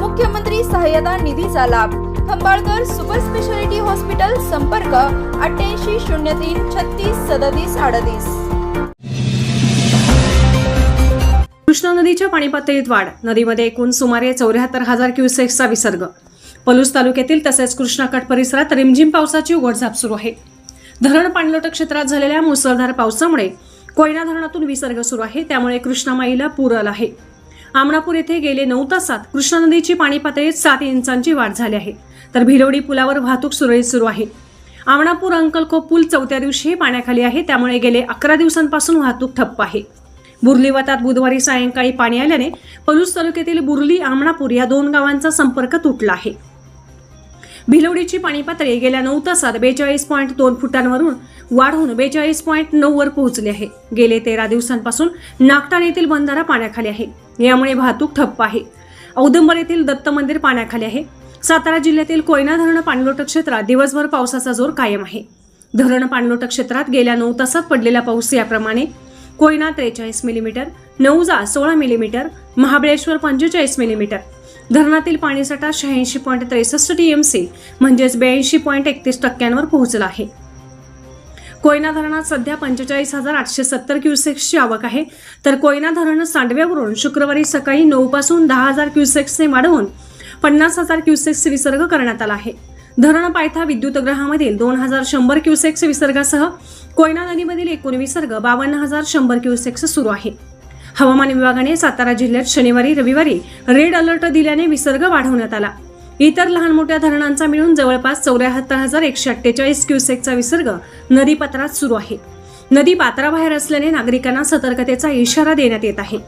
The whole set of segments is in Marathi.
मुख्यमंत्री सहाय्यता निधीचा लाभ. खंबाळकर सुपर स्पेशालिटी हॉस्पिटल संपर्क अठ्ठ्याऐंशी शून्य तीन छत्तीस सदतीस अडतीस. कृष्णा नदीच्या पाणी पातळीत वाढ. नदीमध्ये एकूण सुमारे चौऱ्याहत्तर हजार क्युसेक्सचा विसर्ग. पलूस तालुक्यातील तसेच कृष्णाकाठ परिसरात रिमझिम पावसाची उघडझाप सुरू आहे. धरण पाणलोट क्षेत्रात झालेल्या मुसळधार पावसामुळे कोयना धरणातून विसर्ग सुरू आहे. त्यामुळे कृष्णामाईला पूर आला आहे. आमणापूर येथे गेले नऊ तासात कृष्णा नदीची पाणी पातळीत सात इंचांची वाढ झाली आहे. तर भिलवडी पुलावर वाहतूक सुरळीत सुरू आहे. आमणापूर अंकलखो पूल चौथ्या दिवशीही पाण्याखाली आहे. त्यामुळे गेले अकरा दिवसांपासून वाहतूक ठप्प आहे. बुरलीवतात बुधवारी सायंकाळी पाणी आल्याने पलूस तालुक्यातील बुर्ली आमणापूर या दोन गावांचा संपर्क तुटला आहे. भिलवडीची पाणी पातळी गेल्या नऊ तासात बेचाळीस पॉईंट दोन फुटांवरून वाढून बेचाळीस पॉईंट नऊ वर पोहोचली आहे. गेले तेरा दिवसांपासून नागटाण येथील बंधारा पाण्याखाली आहे. यामुळे वाहतूक ठप्प आहे. औदंबर येथील दत्त मंदिर पाण्याखाली आहे. सातारा जिल्ह्यातील कोयना धरण पाणलोट क्षेत्रात दिवसभर पावसाचा जोर कायम आहे. धरण पाणलोट क्षेत्रात गेल्या नऊ तासात पडलेला पाऊस याप्रमाणे कोयना त्रेचाळीस मिलीमीटर नऊजा सोळा मिलीमीटर महाबळेश्वर पंचेचाळीस मिलीमीटर धरणातील पाणीसाठा शहाऐंशी पॉईंट त्रेसष्ट टीएमसी म्हणजेच ब्याऐंशी पॉईंट एकतीस टक्क्यांवर पोहोचला आहे. कोयना धरणात सध्या पंचेचाळीस हजार आठशे सत्तर क्युसेक्सची आवक आहे. तर कोयना धरण सांडव्यावरून शुक्रवारी सकाळी नऊ पासून दहा हजार क्युसेक्सने वाढवून पन्नास हजार क्युसेक्स विसर्ग करण्यात आला आहे. धरण पायथा विद्युतग्रहामधील दोन हजार शंभर क्युसेक्स विसर्गासह कोयना नदीमधील एकूण विसर्ग बावन्न हजार शंभर क्युसेक्स सुरू आहे. हवामान विभागाने सातारा जिल्ह्यात शनिवारी रविवारी रेड अलर्ट दिल्याने विसर्ग वाढवण्यात आला. इतर लहान मोठ्या धरणांचा मिळून जवळपास चौऱ्याहत्तर हजार एकशे अठ्ठेचाळीस क्युसेकचा विसर्ग नदीपात्रात सुरू आहे. नदी पात्राबाहेर असल्याने नागरिकांना सतर्कतेचा इशारा देण्यात येत आहे.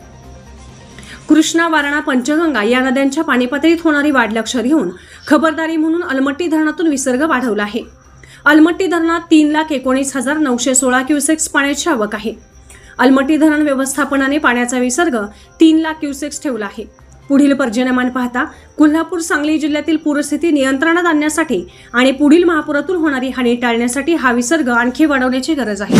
कृष्णा वारणा पंचगंगा या नद्यांच्या पाणीपातळीत होणारी वाढ लक्षात घेऊन खबरदारी म्हणून अलमट्टी धरणातून विसर्ग वाढवला आहे. अलमट्टी धरणात तीन लाख एकोणीस हजार नऊशे सोळा क्युसेक्स पाण्याची आवक आहे. अलमटी धरण व्यवस्थापनाने पाण्याचा विसर्ग तीन लाख क्युसेक्स ठेवला आहे. पुढील पर्जन्यमान पाहता कोल्हापूर सांगली जिल्ह्यातील पूरस्थिती नियंत्रणात आणण्यासाठी आणि पुढील महापुरातून होणारी हानी टाळण्यासाठी हा विसर्ग आणखी वाढवण्याची गरज आहे.